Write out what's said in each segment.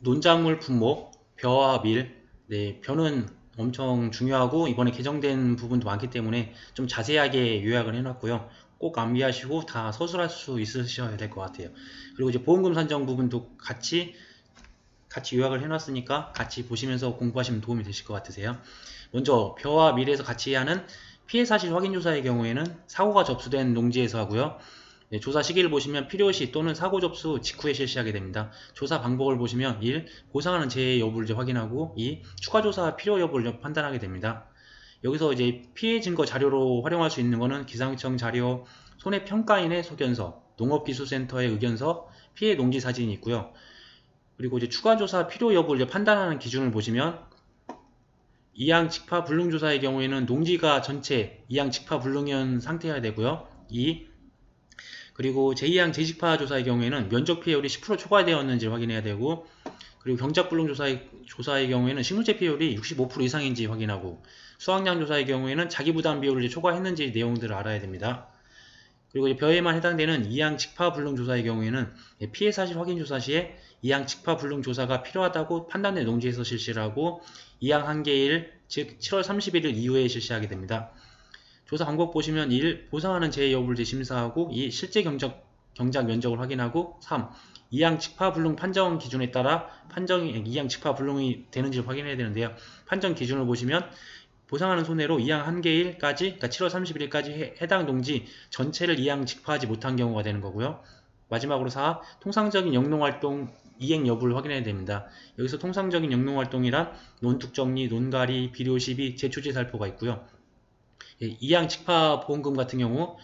논작물 품목, 벼와 밀, 네, 벼는 엄청 중요하고 이번에 개정된 부분도 많기 때문에 좀 자세하게 요약을 해놨고요. 꼭 암기하시고 다 서술할 수 있으셔야 될 것 같아요. 그리고 이제 보험금 산정 부분도 같이 같이 요약을 해놨으니까 같이 보시면서 공부하시면 도움이 되실 것 같으세요. 먼저 벼와 밀에서 같이 하는 피해 사실 확인 조사의 경우에는 사고가 접수된 농지에서 하고요. 네, 조사 시기를 보시면 필요시 또는 사고 접수 직후에 실시하게 됩니다. 조사 방법을 보시면 1. 보상하는 재해 여부를 확인하고 2. 추가 조사 필요 여부를 판단하게 됩니다. 여기서 이제 피해 증거 자료로 활용할 수 있는 거는 기상청 자료, 손해평가인의 소견서, 농업기술센터의 의견서, 피해 농지 사진이 있고요. 그리고 이제 추가 조사 필요 여부를 판단하는 기준을 보시면 이양 직파 불능 조사의 경우에는 농지가 전체 이양 직파 불능현 상태여야 되고요. 2. 그리고 제2항 재직파 조사의 경우에는 면적 피해율이 10% 초과되었는지 확인해야 되고 그리고 경작 불능 조사의, 조사의 경우에는 식물제 피해율이 65% 이상인지 확인하고 수확량 조사의 경우에는 자기 부담 비율을 초과했는지 내용들을 알아야 됩니다. 그리고 이제 벼에만 해당되는 이항 직파 불능 조사의 경우에는 피해 사실 확인 조사 시에 이항 직파 불능 조사가 필요하다고 판단된 농지에서 실시를 하고 이항 한계일 즉 7월 31일 이후에 실시하게 됩니다. 조사 방법 보시면 1. 보상하는 재해 여부를 심사하고 2. 실제 경작, 경작 면적을 확인하고 3. 이항 직파 불능 판정 기준에 따라 판정이 이항 직파 불능이 되는지를 확인해야 되는데요. 판정 기준을 보시면 보상하는 손해로 이항 한계일까지 그러니까 7월 31일까지 해, 해당 농지 전체를 이항 직파하지 못한 경우가 되는 거고요. 마지막으로 4. 통상적인 영농활동 이행 여부를 확인해야 됩니다. 여기서 통상적인 영농활동이란 논툭정리, 논가리, 비료 시비, 제초제 살포가 있고요. 예, 이양 직파 보험금 같은 경우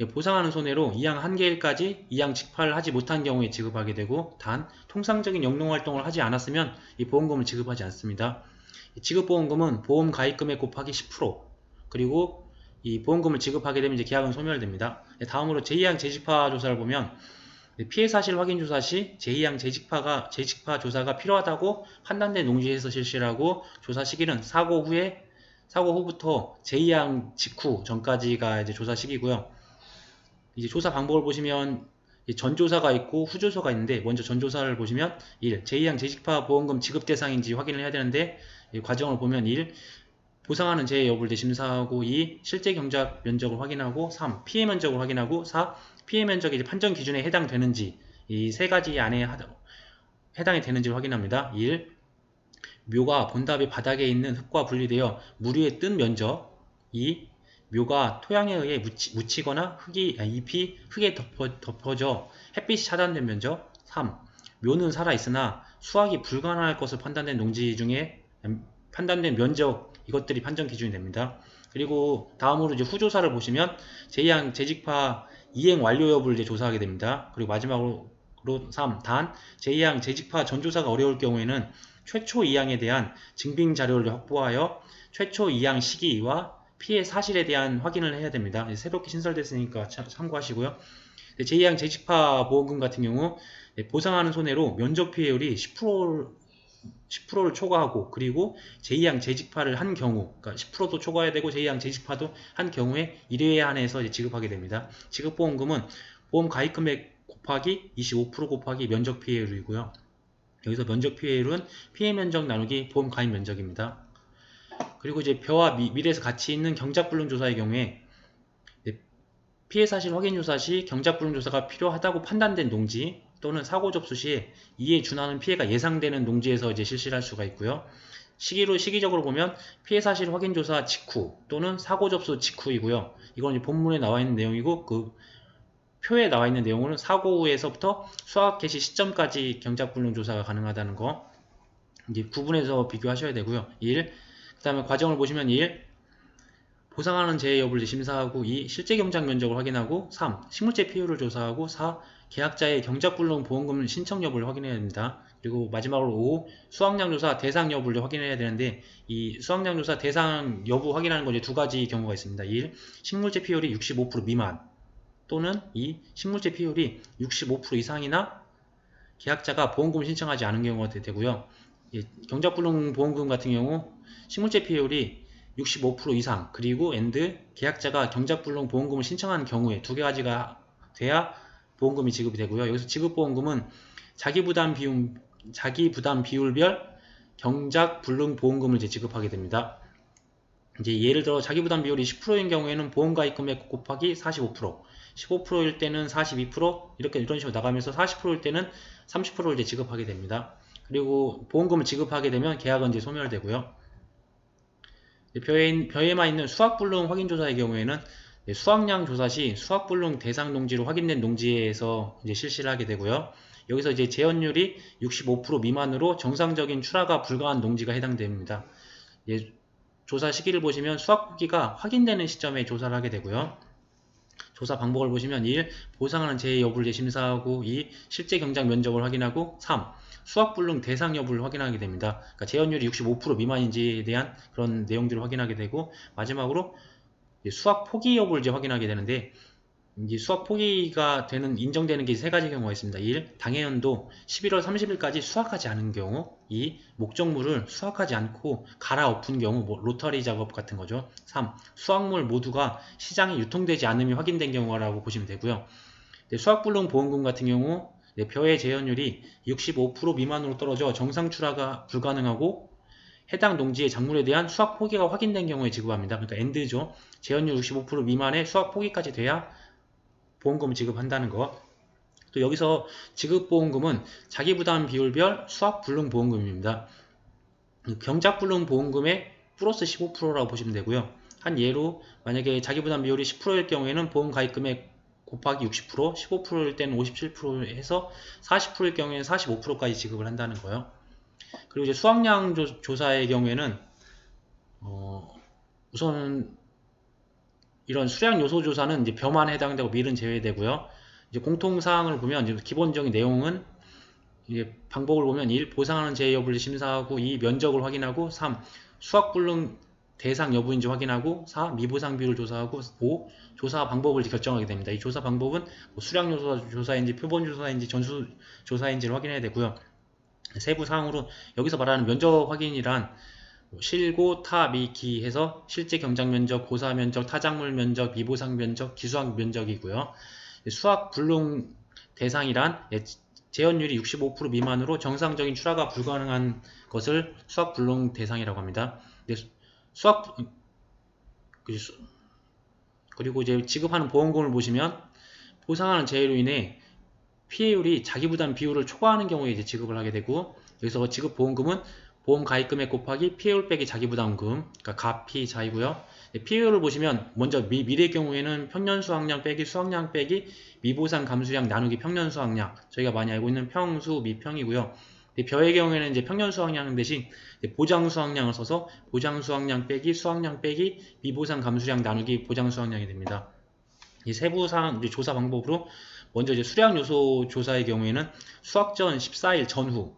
예, 보상하는 손해로 이양 한개일까지 이양 직파를 하지 못한 경우에 지급하게 되고 단 통상적인 영농활동을 하지 않았으면 이 보험금을 지급하지 않습니다. 지급보험금은 보험 가입금액 곱하기 10% 그리고 이 보험금을 지급하게 되면 이제 계약은 소멸됩니다. 예, 다음으로 제2항 재직파 조사를 보면 피해 사실 확인 조사 시 제2항 재직파가 재직파 조사가 필요하다고 판단된 농지에서 실시를 하고 조사 시기는 사고 후에 사고 후부터 제2항 직후 전까지가 이제 조사 시기고요. 이제 조사 방법을 보시면 전조사가 있고 후조사가 있는데 먼저 전조사를 보시면 1. 제2항 재직파 보험금 지급 대상인지 확인을 해야 되는데 과정을 보면 1. 보상하는 재해 여부를 심사하고 2. 실제 경작 면적을 확인하고 3. 피해 면적을 확인하고 4. 피해 면적이 판정 기준에 해당되는지 이 세 가지 안에 해당이 되는지를 확인합니다. 1. 묘가 본답의 바닥에 있는 흙과 분리되어 물 위에 뜬 면적 2. 묘가 토양에 의해 묻히, 거나 흙이, 아, 잎이 흙에 덮어, 덮어져 햇빛이 차단된 면적 3. 묘는 살아있으나 수확이 불가능할 것을 판단된 농지 중에 음, 판단된 면적 이것들이 판정 기준이 됩니다. 그리고 다음으로 이제 후조사를 보시면 제2항 재직파 이행 완료 여부를 이제 조사하게 됩니다. 그리고 마지막으로 3. 단 제2항 재직파 전조사가 어려울 경우에는 최초 이항에 대한 증빙 자료를 확보하여 최초 이항 시기와 피해 사실에 대한 확인을 해야 됩니다. 새롭게 신설됐으니까 참고하시고요. 제2항 재직파 보험금 같은 경우 보상하는 손해로 면적 피해율이 10%를 10%를 초과하고 그리고 제2항 재직파를 한 경우 그러니까 10%도 초과해야 되고 제2항 재직파도 한 경우에 1회에 한해서 지급하게 됩니다. 지급보험금은 보험 가입 금액 곱하기 25% 곱하기 면적 피해율이고요. 여기서 면적 피해율은 피해 면적 나누기 보험 가입 면적입니다. 그리고 이제 벼와 미, 밀에서 같이 있는 경작불능 조사의 경우에 피해 사실 확인 조사 시 경작불능 조사가 필요하다고 판단된 농지 또는 사고 접수 시에 이에 준하는 피해가 예상되는 농지에서 이제 실시할 수가 있고요. 시기로 시기적으로 보면 피해 사실 확인 조사 직후 또는 사고 접수 직후이고요. 이건 본문에 나와 있는 내용이고 그 표에 나와 있는 내용은 사고 후에서부터 수학 개시 시점까지 경작불능 조사가 가능하다는 거 이제 구분해서 비교하셔야 되고요. 1. 그 다음에 과정을 보시면 1. 보상하는 재해 여부를 심사하고 2. 실제 경작 면적을 확인하고 3. 식물제 피해를 조사하고 4. 계약자의 경작불능 보험금 신청 여부를 확인해야 됩니다. 그리고 마지막으로 5. 수확량 조사 대상 여부를 확인해야 되는데 이 수확량 조사 대상 여부 확인하는 건 이제 두 가지 경우가 있습니다. 1. 식물제 피해율이 65% 미만 또는 이 식물제 피해율이 65% 이상이나 계약자가 보험금 을 신청하지 않은 경우가 되고요. 예, 경작불능 보험금 같은 경우 식물제 피해율이 65% 이상 그리고 엔드 계약자가 경작불능 보험금을 신청한 경우에 두 가지가 돼야 보험금이 지급이 되고요. 여기서 지급보험금은 자기부담 비용 자기 부담 비율별 경작 불능 보험금을 지급하게 됩니다. 이제 예를 들어 자기 부담 비율이 10%인 경우에는 보험 가입 금액 곱하기 45%, 15%일 때는 42% 이렇게 이런 식으로 나가면서 40%일 때는 30%를 이제 지급하게 됩니다. 그리고 보험금을 지급하게 되면 계약은 이제 소멸되고요. 벼에, 벼에만 있는 수확불능 확인조사의 경우에는 네, 수확량 조사 시 수확불능 대상 농지로 확인된 농지에서 이제 실시를 하게 되고요. 여기서 이제 재현율이 65% 미만으로 정상적인 출하가 불가한 농지가 해당됩니다. 예, 조사 시기를 보시면 수확 후기가 확인되는 시점에 조사를 하게 되고요. 조사 방법을 보시면 1. 보상하는 제의 여부를 심사하고 2. 실제 경작 면적을 확인하고 3. 수확불능 대상 여부를 확인하게 됩니다. 그러니까 재현율이 65% 미만인지에 대한 그런 내용들을 확인하게 되고 마지막으로 수확 포기 여부를 이제 확인하게 되는데 이제 수확 포기가 되는 인정되는 게 세 가지 경우가 있습니다. 1. 당해연도 11월 30일까지 수확하지 않은 경우 2. 목적물을 수확하지 않고 갈아엎은 경우 뭐 로터리 작업 같은 거죠. 3. 수확물 모두가 시장에 유통되지 않음이 확인된 경우라고 보시면 되고요. 네, 수확불능 보험금 같은 경우 네, 벼의 재현율이 65% 미만으로 떨어져 정상 출하가 불가능하고 해당 농지의 작물에 대한 수확 포기가 확인된 경우에 지급합니다. 그러니까 엔드죠. 재현율 65% 미만의 수확 포기까지 돼야 보험금을 지급한다는 거. 또 여기서 지급보험금은 자기부담 비율별 수확불능 보험금입니다. 경작불능 보험금의 플러스 15%라고 보시면 되고요. 한 예로 만약에 자기부담 비율이 10%일 경우에는 보험 가입금액 곱하기 60%, 15%일 때는 57% 해서 40%일 경우에는 45%까지 지급을 한다는 거예요. 그리고 이제 수확량 조, 사의 경우에는 어, 우선 이런 수량 요소 조사는 이제 벼만 해당되고 밀은 제외되고요. 이제 공통 사항을 보면 이제 기본적인 내용은 이제 방법을 보면 1. 보상하는 제의 여부를 심사하고 2. 면적을 확인하고 3. 수확 불능 대상 여부인지 확인하고 4. 미보상 비율을 조사하고 5. 조사 방법을 결정하게 됩니다. 이 조사 방법은 뭐 수량 요소 조사인지 표본 조사인지 전수 조사인지를 확인해야 되고요. 세부 사항으로 여기서 말하는 면적 확인이란 뭐 실고, 타, 미, 기 해서 실제 경작 면적, 고사 면적, 타작물 면적, 미보상 면적, 기수학 면적이고요. 수학 불능 대상이란 예, 재현율이 65% 미만으로 정상적인 출하가 불가능한 것을 수학 불능 대상이라고 합니다. 수학 그리고 이제 지급하는 보험금을 보시면 보상하는 재해로 인해 피해율이 자기 부담 비율을 초과하는 경우에 이제 지급을 하게 되고 여기서 지급 보험금은 보험 가입 금액 곱하기 피해율 빼기 자기 부담금 그러니까 가피 자이고요. 피해율을 보시면 먼저 미, 미래 경우에는 평년 수확량 빼기 수확량 빼기 미보상 감수량 나누기 평년 수확량 저희가 많이 알고 있는 평수 미평이고요. 벼의 경우에는 이제 평년 수확량 대신 보장 수확량을 써서 보장 수확량 빼기 수확량 빼기 미보상 감수량 나누기 보장 수확량이 됩니다. 이 세부 사항 조사 방법으로 먼저 이제 수량 요소 조사의 경우에는 수확전 14일 전후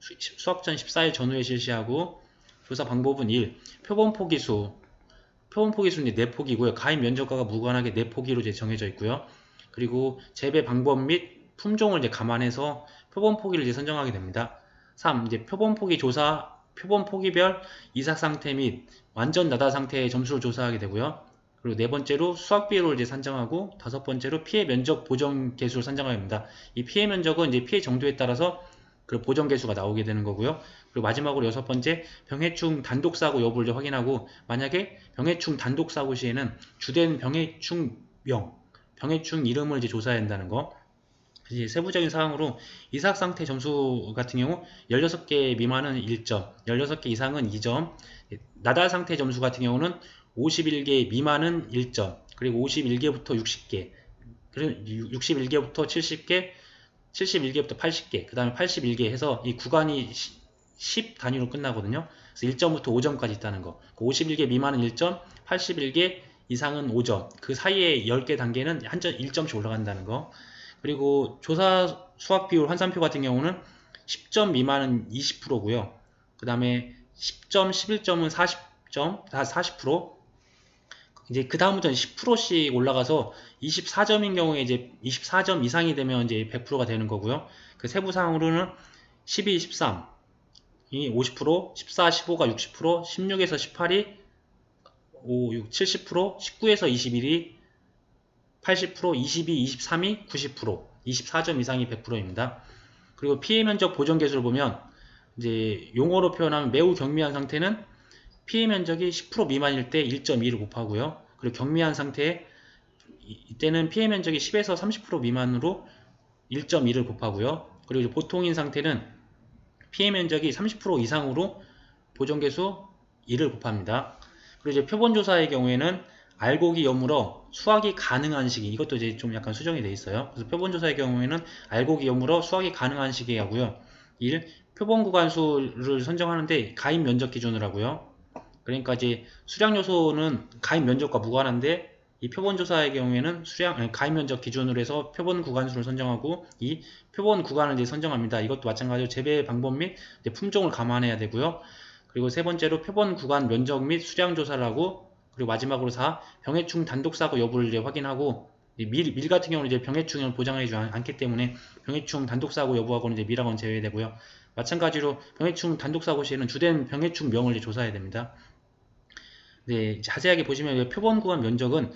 수확전 14일 전후에 실시하고 조사 방법은 1. 표본 포기수 표본 포기수는 4폭이고요. 가입 면적과가 무관하게 4폭이로 이제 정해져 있고요. 그리고 재배 방법 및 품종을 이제 감안해서 표본 포기를 이제 선정하게 됩니다. 3. 이제 표본 포기 조사 표본 포기별 이삭 상태 및 완전 나다 상태의 점수를 조사하게 되고요. 그리고 네 번째로 수학 비율을 이제 산정하고 다섯 번째로 피해 면적 보정 개수를 산정합니다. 이 피해 면적은 이제 피해 정도에 따라서 그 보정 개수가 나오게 되는 거고요. 그리고 마지막으로 여섯 번째 병해충 단독 사고 여부를 확인하고 만약에 병해충 단독 사고 시에는 주된 병해충 명, 병해충 이름을 이제 조사해야 한다는 거. 이제 세부적인 사항으로 이삭 상태 점수 같은 경우 16개 미만은 1점, 16개 이상은 2점, 나달 상태 점수 같은 경우는 51개 미만은 1점, 그리고 51개부터 60개, 그리고 61개부터 70개, 71개부터 80개, 그 다음에 81개 해서 이 구간이 10 단위로 끝나거든요. 그래서 1점부터 5점까지 있다는 거. 51개 그 미만은 1점, 81개 이상은 5점. 그 사이에 10개 단계는 한 점, 1점씩 올라간다는 거. 그리고 조사 수학 비율 환산표 같은 경우는 10점 미만은 20%고요. 그 다음에 10점, 11점은 40점, 다 40%. 이제 그 다음부터는 10%씩 올라가서 24점인 경우에 이제 24점 이상이 되면 이제 100%가 되는 거고요. 그 세부 사항으로는 12, 13, 이 50%, 14, 15가 60%, 16에서 18이 5, 6, 70%, 19에서 21이 80%, 22, 23이 90%, 24점 이상이 100%입니다. 그리고 피해 면적 보정 개수를 보면 이제 용어로 표현하면 매우 경미한 상태는 피해 면적이 10% 미만일 때 1.2를 곱하고요. 그리고 경미한 상태에 이- 이때는 피해 면적이 10에서 30% 미만으로 1.2를 곱하고요. 그리고 보통인 상태는 피해 면적이 30% 이상으로 보정계수 2를 곱합니다. 그리고 이제 표본조사의 경우에는 알곡이 여물어 수확이 가능한 시기 이것도 이제 좀 약간 수정이 돼 있어요. 그래서 표본조사의 경우에는 알곡이 여물어 수확이 가능한 시기에 하고요. 1. 표본 구간수를 선정하는데 가입 면적 기준으로 하고요. 그러니까 이제 수량 요소는 가입 면적과 무관한데 이 표본 조사의 경우에는 수량 가입 면적 기준으로 해서 표본 구간 수를 선정하고 이 표본 구간을 이제 선정합니다. 이것도 마찬가지로 재배 방법 및 품종을 감안해야 되고요. 그리고 세 번째로 표본 구간 면적 및 수량 조사를 하고 그리고 마지막으로 4. 병해충 단독 사고 여부를 이제 확인하고 이 밀, 밀 같은 경우는 이제 병해충을 보장하지 않- 않기 때문에 병해충 단독 사고 여부하고는 이제 밀하고는 제외되고요. 마찬가지로 병해충 단독 사고 시에는 주된 병해충 명을 이제 조사해야 됩니다. 네, 자세하게 보시면 이 표본 구간 면적은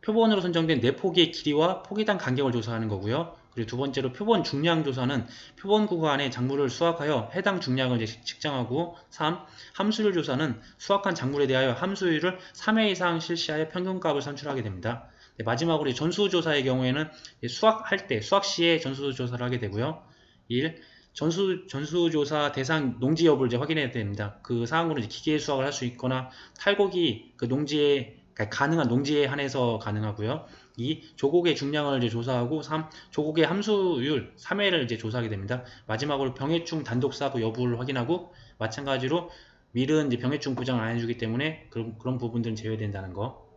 표본으로 선정된 내포기의 길이와 포기당 간격을 조사하는 거고요. 그리고 두 번째로 표본 중량 조사는 표본 구간의 작물을 수확하여 해당 중량을 이제 측정하고 3. 함수율 조사는 수확한 작물에 대하여 함수율을 3회 이상 실시하여 평균값을 산출하게 됩니다. 네, 마지막으로 이 전수조사의 경우에는 수확할 때, 수확 시에 전수조사를 하게 되고요. 1. 전수, 전수조사 대상 농지 여부를 이제 확인해야 됩니다. 그 사항으로 이제 기계 수확을 할 수 있거나 탈곡이 그 농지에 그러니까 가능한 농지에 한해서 가능하고요. 2. 조곡의 중량을 이제 조사하고 3. 조곡의 함수율 3회를 이제 조사하게 됩니다. 마지막으로 병해충 단독 사고 여부를 확인하고 마찬가지로 밀은 이제 병해충 보장을 안 해주기 때문에 그런, 그런 부분들은 제외된다는 거.